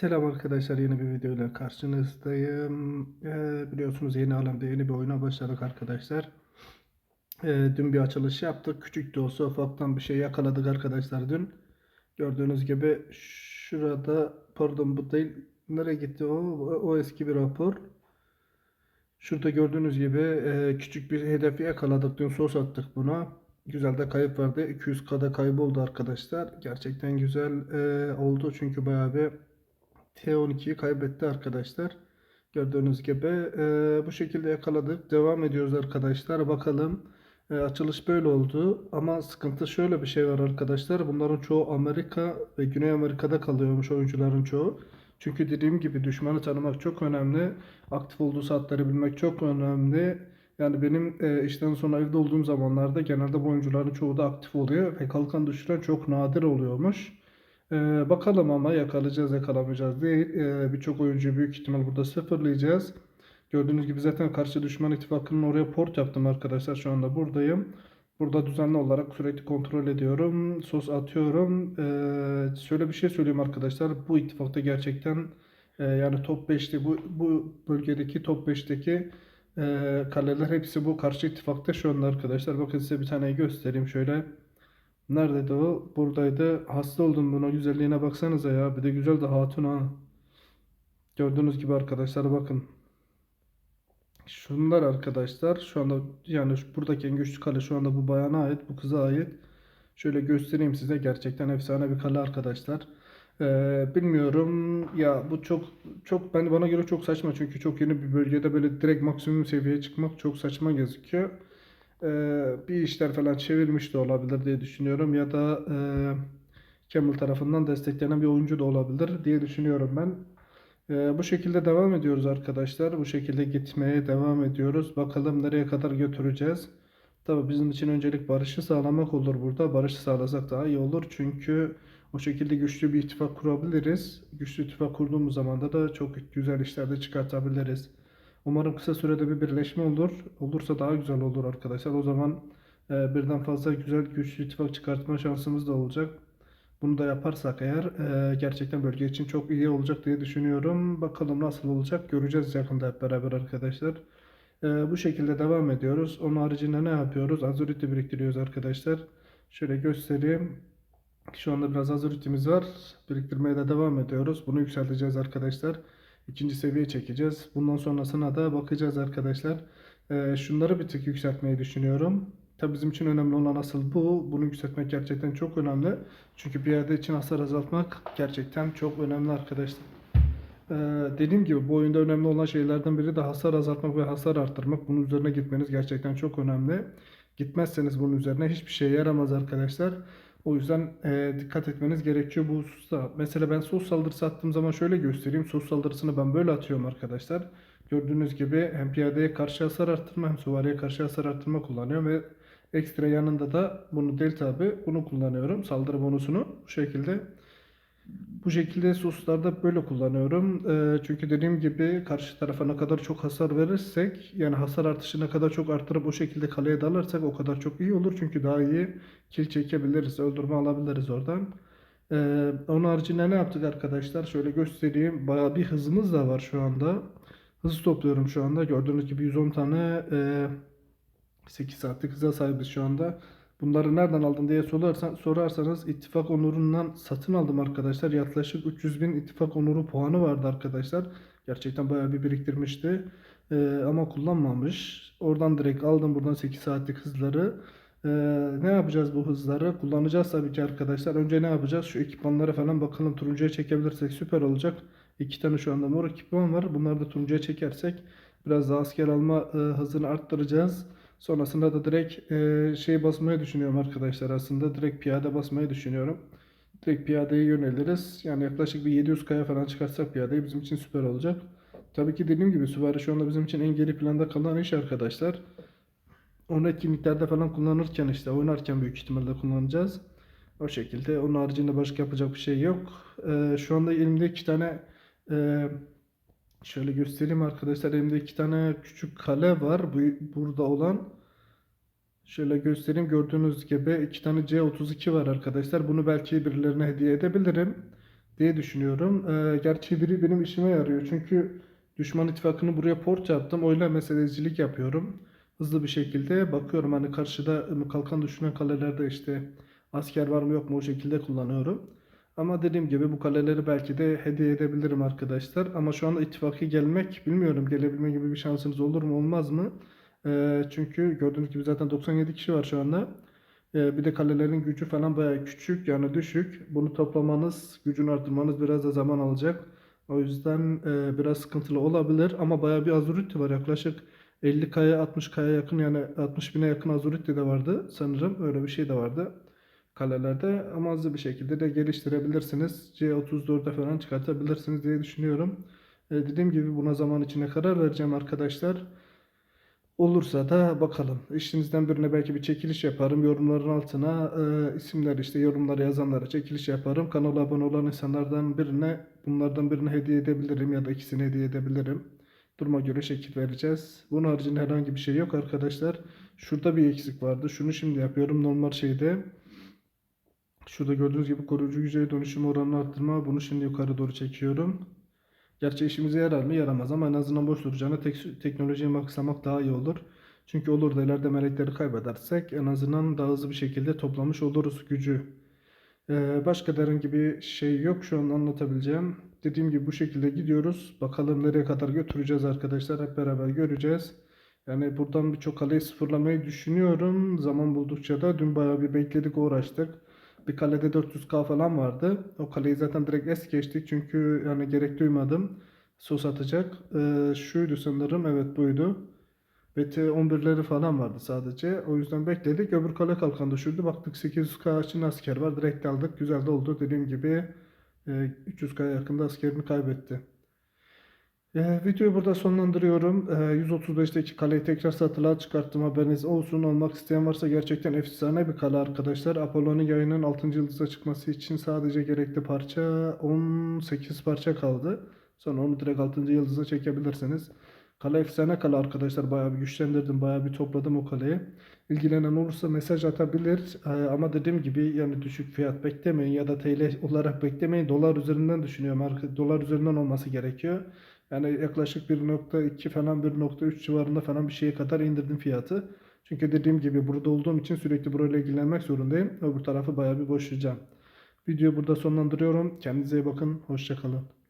Selam arkadaşlar yeni bir videoyla karşınızdayım. Ee, biliyorsunuz yeni alemde yeni bir oyuna başladık arkadaşlar. Ee, dün bir açılış yaptık. Küçük de olsa ufaktan bir şey yakaladık arkadaşlar dün. Gördüğünüz gibi şurada pardon bu değil. Nereye gitti o? O eski bir rapor. Şurada gördüğünüz gibi e, küçük bir hedefi yakaladık. Dün sos attık buna. Güzel de kayıp vardı. 200K'da kayboldu arkadaşlar. Gerçekten güzel e, oldu çünkü bayağı bir T12'yi kaybetti arkadaşlar. Gördüğünüz gibi e, bu şekilde yakaladık. Devam ediyoruz arkadaşlar. Bakalım. E, açılış böyle oldu. Ama sıkıntı şöyle bir şey var arkadaşlar. Bunların çoğu Amerika ve Güney Amerika'da kalıyormuş oyuncuların çoğu. Çünkü dediğim gibi düşmanı tanımak çok önemli. Aktif olduğu saatleri bilmek çok önemli. Yani benim e, işten sonra evde olduğum zamanlarda genelde bu oyuncuların çoğu da aktif oluyor ve kalkan düşüren çok nadir oluyormuş. Ee, bakalım ama yakalayacağız yakalamayacağız değil. Ee, birçok oyuncuyu büyük ihtimal burada sıfırlayacağız. Gördüğünüz gibi zaten karşı düşman ittifakının oraya port yaptım arkadaşlar. Şu anda buradayım. Burada düzenli olarak sürekli kontrol ediyorum. Sos atıyorum. Ee, şöyle bir şey söyleyeyim arkadaşlar. Bu ittifakta gerçekten e, yani top 5'te bu, bu bölgedeki top 5'teki e, kaleler hepsi bu karşı ittifakta şu anda arkadaşlar. Bakın size bir taneyi göstereyim şöyle. Neredeydi o? Buradaydı. Hasta oldum buna. Güzelliğine baksanıza ya. Bir de güzel de hatun ha. Gördüğünüz gibi arkadaşlar bakın. Şunlar arkadaşlar. Şu anda yani buradaki en güçlü kale şu anda bu bayana ait. Bu kıza ait. Şöyle göstereyim size. Gerçekten efsane bir kale arkadaşlar. Ee, bilmiyorum ya bu çok çok ben bana göre çok saçma çünkü çok yeni bir bölgede böyle direkt maksimum seviyeye çıkmak çok saçma gözüküyor. Ee, bir işler falan çevirmiş de olabilir diye düşünüyorum ya da e, Camel tarafından desteklenen bir oyuncu da olabilir diye düşünüyorum ben. Ee, bu şekilde devam ediyoruz arkadaşlar. Bu şekilde gitmeye devam ediyoruz. Bakalım nereye kadar götüreceğiz. Tabii bizim için öncelik barışı sağlamak olur burada. Barışı sağlasak daha iyi olur. Çünkü o şekilde güçlü bir ittifak kurabiliriz. Güçlü ittifak kurduğumuz zaman da çok güzel işler de çıkartabiliriz. Umarım kısa sürede bir birleşme olur. Olursa daha güzel olur arkadaşlar. O zaman e, birden fazla güzel güçlü ittifak çıkartma şansımız da olacak. Bunu da yaparsak eğer e, gerçekten bölge için çok iyi olacak diye düşünüyorum. Bakalım nasıl olacak göreceğiz yakında hep beraber arkadaşlar. E, bu şekilde devam ediyoruz. Onun haricinde ne yapıyoruz? Azurite biriktiriyoruz arkadaşlar. Şöyle göstereyim. Şu anda biraz azuritimiz var. Biriktirmeye de devam ediyoruz. Bunu yükselteceğiz arkadaşlar. İkinci seviye çekeceğiz. Bundan sonrasına da bakacağız arkadaşlar. Ee, şunları bir tık yükseltmeyi düşünüyorum. Tabii bizim için önemli olan asıl bu. Bunu yükseltmek gerçekten çok önemli. Çünkü piyade için hasar azaltmak gerçekten çok önemli arkadaşlar. Ee, dediğim gibi bu oyunda önemli olan şeylerden biri de hasar azaltmak ve hasar arttırmak. Bunun üzerine gitmeniz gerçekten çok önemli. Gitmezseniz bunun üzerine hiçbir şey yaramaz arkadaşlar. O yüzden e, dikkat etmeniz gerekiyor bu hususta. Mesela ben sos saldırısı attığım zaman şöyle göstereyim. Sos saldırısını ben böyle atıyorum arkadaşlar. Gördüğünüz gibi hem piyadeye karşı hasar arttırma hem süvariye karşı hasar arttırma kullanıyorum ve ekstra yanında da bunu değil tabi bunu kullanıyorum. Saldırı bonusunu bu şekilde. Bu şekilde soslarda böyle kullanıyorum. Ee, çünkü dediğim gibi karşı tarafa ne kadar çok hasar verirsek yani hasar artışı ne kadar çok arttırıp o şekilde kaleye dalarsak o kadar çok iyi olur. Çünkü daha iyi kill çekebiliriz, öldürme alabiliriz oradan. Ee, onun haricinde ne yaptık arkadaşlar? Şöyle göstereyim. Bayağı bir hızımız da var şu anda. Hız topluyorum şu anda. Gördüğünüz gibi 110 tane e, 8 saatlik hıza sahibiz şu anda. Bunları nereden aldın diye sorarsan, sorarsanız ittifak onurundan satın aldım arkadaşlar. Yaklaşık 300 bin ittifak onuru puanı vardı arkadaşlar. Gerçekten bayağı bir biriktirmişti. Ee, ama kullanmamış. Oradan direkt aldım buradan 8 saatlik hızları. Ee, ne yapacağız bu hızları? Kullanacağız tabii ki arkadaşlar. Önce ne yapacağız? Şu ekipmanlara falan bakalım. Turuncuya çekebilirsek süper olacak. İki tane şu anda mor ekipman var. Bunları da turuncuya çekersek biraz daha asker alma e, hızını arttıracağız. Sonrasında da direkt e, şey basmayı düşünüyorum arkadaşlar aslında. Direkt piyade basmayı düşünüyorum. Direkt piyadeye yöneliriz. Yani yaklaşık bir 700 kaya falan çıkartsak piyadeyi bizim için süper olacak. Tabii ki dediğim gibi süvari şu anda bizim için en geri planda kalan iş arkadaşlar. Onu etkinliklerde falan kullanırken işte oynarken büyük ihtimalle kullanacağız. O şekilde. Onun haricinde başka yapacak bir şey yok. E, şu anda elimde iki tane e, Şöyle göstereyim arkadaşlar. Elimde iki tane küçük kale var. Bu, burada olan. Şöyle göstereyim. Gördüğünüz gibi iki tane C32 var arkadaşlar. Bunu belki birilerine hediye edebilirim. diye düşünüyorum. Ee, gerçi biri benim işime yarıyor. Çünkü düşman ittifakını buraya port yaptım. Öyle meselecilik yapıyorum. Hızlı bir şekilde bakıyorum hani karşıda kalkan düşünen kalelerde işte asker var mı yok mu o şekilde kullanıyorum. Ama dediğim gibi bu kaleleri belki de hediye edebilirim arkadaşlar. Ama şu anda ittifakı gelmek bilmiyorum gelebilme gibi bir şansınız olur mu olmaz mı? Ee, çünkü gördüğünüz gibi zaten 97 kişi var şu anda. Ee, bir de kalelerin gücü falan bayağı küçük yani düşük. Bunu toplamanız, gücünü arttırmanız biraz da zaman alacak. O yüzden e, biraz sıkıntılı olabilir ama bayağı bir Azuriti var yaklaşık 50 kaya 60 kaya yakın yani 60 bine yakın Azuriti de vardı sanırım öyle bir şey de vardı kalelerde ama hızlı bir şekilde de geliştirebilirsiniz. C34'e falan çıkartabilirsiniz diye düşünüyorum. E, dediğim gibi buna zaman içinde karar vereceğim arkadaşlar. Olursa da bakalım. İşinizden birine belki bir çekiliş yaparım. Yorumların altına e, isimler işte yorumları yazanlara çekiliş yaparım. Kanala abone olan insanlardan birine bunlardan birine hediye edebilirim ya da ikisini hediye edebilirim. Duruma göre şekil vereceğiz. Bunun haricinde herhangi bir şey yok arkadaşlar. Şurada bir eksik vardı. Şunu şimdi yapıyorum normal şeyde. Şurada gördüğünüz gibi koruyucu yüzeye dönüşüm oranını arttırma. Bunu şimdi yukarı doğru çekiyorum. Gerçi işimize yarar mı? Yaramaz ama en azından boş duracağına tek, teknolojiye baksamak daha iyi olur. Çünkü olur da ileride melekleri kaybedersek en azından daha hızlı bir şekilde toplamış oluruz gücü. Ee, başka da herhangi bir şey yok şu an anlatabileceğim. Dediğim gibi bu şekilde gidiyoruz. Bakalım nereye kadar götüreceğiz arkadaşlar. Hep beraber göreceğiz. Yani buradan birçok kaleyi sıfırlamayı düşünüyorum. Zaman buldukça da dün bayağı bir bekledik uğraştık. Bir kalede 400k falan vardı. O kaleyi zaten direkt es geçtik çünkü yani gerek duymadım. Sos atacak. Ee, şuydu sanırım evet buydu. BT 11'leri falan vardı sadece. O yüzden bekledik. Öbür kale kalkan düşürdü. Baktık 800k için asker var. Direkt aldık. Güzel de oldu. Dediğim gibi e, 300k yakında askerini kaybetti. Ee, videoyu burada sonlandırıyorum. Ee, 135'teki kaleyi tekrar satılığa çıkarttım haberiniz olsun. Olmak isteyen varsa gerçekten efsane bir kale arkadaşlar. Apollo'nun yayının 6. yıldıza çıkması için sadece gerekli parça 18 parça kaldı. Sonra onu direkt 6. yıldıza çekebilirsiniz. Kale efsane kale arkadaşlar. Bayağı bir güçlendirdim. Bayağı bir topladım o kaleyi. İlgilenen olursa mesaj atabilir. Ee, ama dediğim gibi yani düşük fiyat beklemeyin ya da TL olarak beklemeyin. Dolar üzerinden düşünüyorum. Dolar üzerinden olması gerekiyor. Yani yaklaşık 1.2 falan 1.3 civarında falan bir şeye kadar indirdim fiyatı. Çünkü dediğim gibi burada olduğum için sürekli burayla ilgilenmek zorundayım. Öbür tarafı bayağı bir boşlayacağım. Videoyu burada sonlandırıyorum. Kendinize iyi bakın. Hoşçakalın.